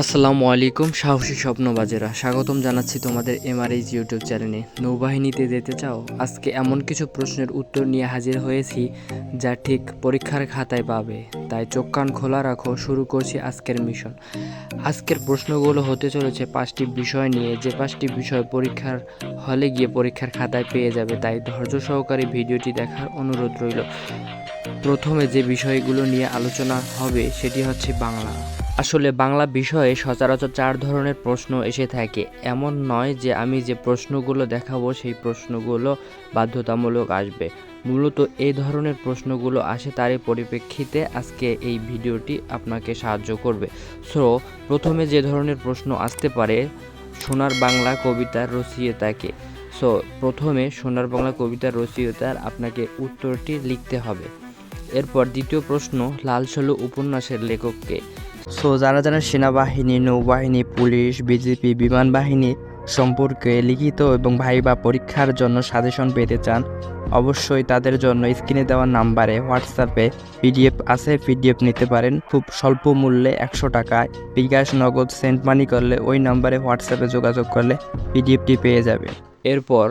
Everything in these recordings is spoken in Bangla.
আসসালামু আলাইকুম, সাহসী স্বপ্নবাজেরা। স্বাগতম জানাচ্ছি তোমাদের এমআরএইচ ইউটিউব চ্যানেলে। নৌবাহিনীতে যেতে চাও? আজকে এমন কিছু প্রশ্নের উত্তর নিয়ে হাজির হয়েছি যা ঠিক পরীক্ষার খাতায় পাবে। তাই চোখ কান খোলা রাখো, শুরু করছি আজকের মিশন। আজকের প্রশ্নগুলো হতে চলেছে পাঁচটি বিষয় নিয়ে। যে পাঁচটি বিষয় পরীক্ষার হলে গিয়ে পরীক্ষার খাতায় পেয়ে যাবে, তাই ধৈর্য সহকারে ভিডিওটি দেখার অনুরোধ রইল। প্রথমে যে বিষয়গুলো নিয়ে আলোচনা হবে, সেটি হচ্ছে বাংলা। আসলে বাংলা বিষয়ে সচরাচর চার ধরনের প্রশ্ন এসে থাকে। এমন নয় যে আমি যে প্রশ্নগুলো দেখাবো সেই প্রশ্নগুলো বাধ্যতামূলক আসবে। মূলত এই ধরনের প্রশ্নগুলো আসে তারই পরিপ্রেক্ষিতে আজকে এই ভিডিওটি আপনাকে সাহায্য করবে। সো প্রথমে যে ধরনের প্রশ্ন আসতে পারে, সোনার বাংলা কবিতার রচয়িতাকে। সো প্রথমে সোনার বাংলা কবিতার রচয়িতার আপনাকে উত্তরটি লিখতে হবে। এরপর দ্বিতীয় প্রশ্ন লাল সালু উপন্যাসের লেখককে। সো যারা যারা সেনাবাহিনী, নৌবাহিনী, পুলিশ, বিজেপি, বিমান বাহিনী সম্পর্কে লিখিত এবং ভাইবা পরীক্ষার জন্য সাজেশন পেতে চান, অবশ্যই তাদের জন্য স্ক্রিনে দেওয়া নাম্বারে হোয়াটসঅ্যাপে পিডিএফ আছে, পিডিএফ নিতে পারেন। খুব স্বল্প মূল্যে একশো টাকায় বিকাশ নগদ সেন্ট মানি করলে ওই নাম্বারে হোয়াটসঅ্যাপে যোগাযোগ করলে পিডিএফটি পেয়ে যাবে। এরপর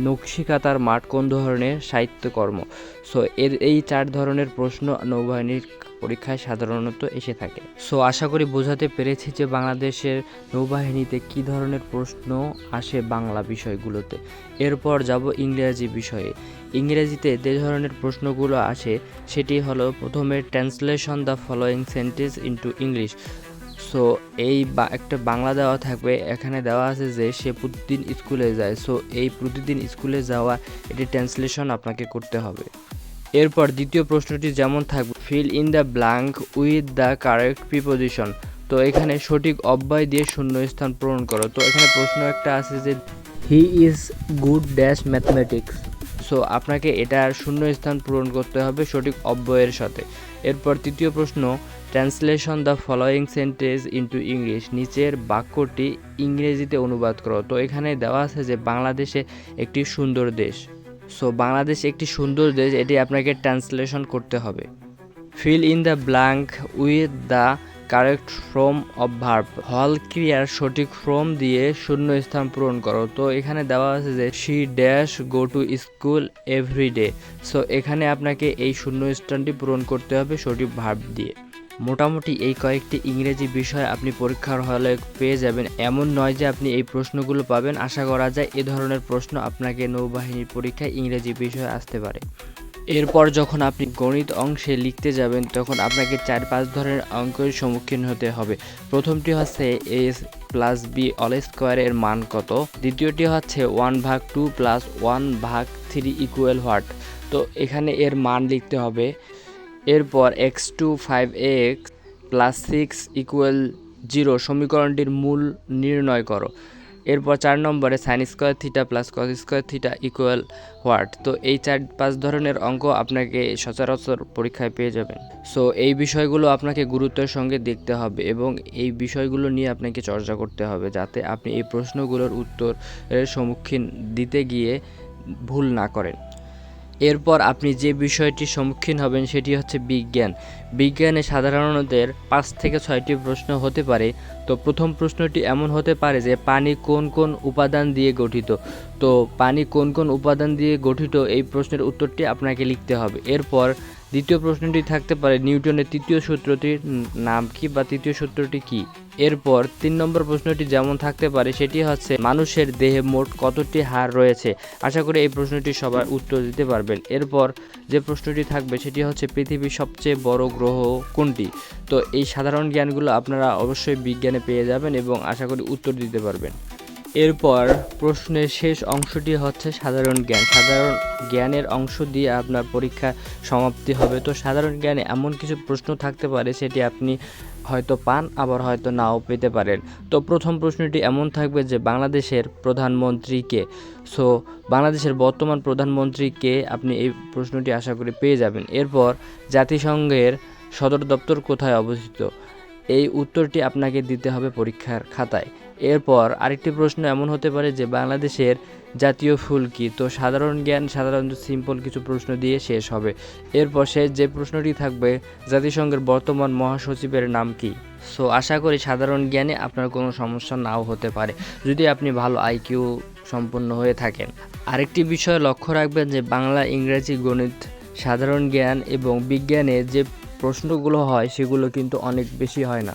নকশিকাতার মাঠ কোন ধরনের সাহিত্যকর্ম? সো এর এই চার ধরনের প্রশ্ন নৌবাহিনীর পরীক্ষায় সাধারণত এসে থাকে। সো, আশা করি বোঝাতে পেরেছি যে বাংলাদেশের নৌবাহিনীতে কি ধরনের প্রশ্ন আসে বাংলা বিষয়গুলোতে। এরপর যাব ইংরেজি বিষয়ে। ইংরেজিতে যে ধরনের প্রশ্নগুলো আসে, সেটি হলো প্রথমে translation the following sentence into English. So, এই বা, একটা বাংলা দেওয়া থাকবে, এখানে দেওয়া আছে যে সে প্রতিদিন স্কুলে যায়। সো, এই প্রতিদিন স্কুলে যাওয়া, এটি ট্রান্সলেশন আপনাকে করতে হবে। এরপর দ্বিতীয় প্রশ্নটি যেমন থাকবে fill in the blank with the correct preposition তো এখানে সঠিক অব্যয় দিয়ে শূন্য স্থান পূরণ করো। তো এখানে প্রশ্ন একটা আছে যে he is good dash mathematics so আপনাকে এটার শূন্যস্থান পূরণ করতে হবে সঠিক অব্যয়ের সাথে। এরপর তৃতীয় প্রশ্ন translation the following sentence into English নিচের বাক্যটি ইংরেজিতে অনুবাদ করো। তো এখানে দেওয়া আছে যে, বাংলাদেশে একটি সুন্দর দেশ। সো বাংলাদেশ একটি সুন্দর দেশ, এটি আপনাকে ট্রান্সলেশন করতে হবে। Fill in the blank with the correct form of verb হল ক্রিয়ার সঠিক ফ্রম দিয়ে শূন্য স্থান পূরণ করো। তো, এখানে দেওয়া আছে যে she dash go to school every day so এখানে আপনাকে এই শূন্য স্থানটি পূরণ করতে হবে সঠিক ভার্ব দিয়ে। মোটামুটি এই কয়েকটি ইংরেজি বিষয় আপনি পরীক্ষার হলে পেয়ে যাবেন। এমন নয় যে আপনি এই প্রশ্নগুলো পাবেন। আশা করা যায় এ ধরনের প্রশ্ন আপনাকে নৌবাহিনীর পরীক্ষায় ইংরেজি বিষয়ে আসতে পারে। এরপর যখন আপনি গণিত অংশে লিখতে যাবেন, তখন আপনাকে চার পাঁচ ধরনের অঙ্কের সম্মুখীন হতে হবে। প্রথমটি হচ্ছে এস প্লাস বি অল স্কোয়ারের মান কত? দ্বিতীয়টি হচ্ছে ওয়ান ভাগ টু প্লাস ওয়ান ভাগ থ্রি ইকুয়াল হোয়াট? তো এখানে এর মান লিখতে হবে এরপর x two five x plus six equal zero সমীকরণটির মূল নির্ণয় করো। এরপর চার নম্বরে sine square theta plus cos square theta equal what? তো এই চার পাঁচ ধরনের অঙ্ক আপনাকে সচরাচর পরীক্ষায় পেয়ে যাবেন। সো এই বিষয়গুলো আপনাকে গুরুত্বের সঙ্গে দেখতে হবে এবং এই বিষয়গুলো নিয়ে আপনাকে চর্চা করতে হবে যাতে আপনি এই প্রশ্নগুলোর উত্তরের সম্মুখীন দিতে গিয়ে ভুল না করেন। এরপর আপনি যে বিষয়টির সম্মুখীন হবেন সেটি হচ্ছে বিজ্ঞান। বিজ্ঞানে সাধারণদের পাঁচ থেকে ছয়টি প্রশ্ন হতে পারে। তো প্রথম প্রশ্নটি এমন হতে পারে যে, পানি কোন কোন উপাদান দিয়ে গঠিত? তো পানি কোন কোন উপাদান দিয়ে গঠিত? এই প্রশ্নের উত্তরটি আপনাকে লিখতে হবে। এরপর দ্বিতীয় প্রশ্নটি থাকতে পারে নিউটনের তৃতীয় সূত্রটির নাম কি বা তৃতীয় সূত্রটি কি? এরপর তিন নম্বর প্রশ্নটি যেমন থাকতে পারে, সেটি হচ্ছে মানুষের দেহে মোট কতটি হাড় রয়েছে? আশা করি এই প্রশ্নটি সবার উত্তর দিতে পারবেন। এরপর যে প্রশ্নটি থাকবে, সেটি হচ্ছে পৃথিবীর সবচেয়ে বড় গ্রহ কোনটি? তো এই সাধারণ জ্ঞানগুলো আপনারা অবশ্যই বিজ্ঞানে পেয়ে যাবেন এবং আশা করি উত্তর দিতে পারবেন। এরপর প্রশ্নের শেষ অংশটি হচ্ছে সাধারণ জ্ঞান। সাধারণ জ্ঞানের অংশ দিয়ে আপনার পরীক্ষা সমাপ্তি হবে। তো সাধারণ জ্ঞানে এমন কিছু প্রশ্ন থাকতে পারে, সেটি আপনি হয়তো পান, আবার হয়তো নাও পেতে পারেন। তো প্রথম প্রশ্নটি এমন থাকবে যে বাংলাদেশের প্রধানমন্ত্রীকে, সো বাংলাদেশের বর্তমান প্রধানমন্ত্রীকে আপনি এই প্রশ্নটি আশা করি পেয়ে যাবেন। এরপর জাতিসংঘের সদর দপ্তর কোথায় অবস্থিত? এই উত্তরটি আপনাকে দিতে হবে পরীক্ষার খাতায়। এরপর আরেকটি প্রশ্ন এমন হতে পারে যে বাংলাদেশের জাতীয় ফুল কি? তো সাধারণ জ্ঞান সাধারণত সিম্পল কিছু প্রশ্ন দিয়ে শেষ হবে। এরপর শেষ যে প্রশ্নটি থাকবে, জাতিসংঘের বর্তমান মহাসচিবের নাম কি? সো আশা করি সাধারণ জ্ঞানে আপনার কোনো সমস্যা নাও হতে পারে, যদি আপনি ভালো আইকিউ সম্পন্ন হয়ে থাকেন। আরেকটি বিষয় লক্ষ্য রাখবেন যে বাংলা, ইংরেজি গণিত, সাধারণ জ্ঞান এবং বিজ্ঞানে যে প্রশ্নগুলো হয়, সেগুলো কিন্তু অনেক বেশি হয় না।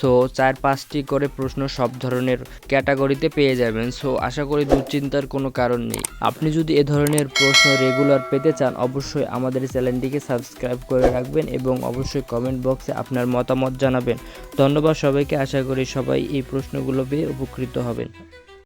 সো চার পাঁচটি করে প্রশ্ন সব ধরনের ক্যাটাগরিতে পেয়ে যাবেন। সো আশা করি দুশ্চিন্তার কোনো কারণ নেই। আপনি যদি এ ধরনের প্রশ্ন রেগুলার পেতে চান, অবশ্যই আমাদের চ্যানেলটিকে সাবস্ক্রাইব করে রাখবেন এবং অবশ্যই কমেন্ট বক্সে আপনার মতামত জানাবেন। ধন্যবাদ সবাইকে। আশা করি সবাই এই প্রশ্নগুলো পেয়ে উপকৃত হবেন।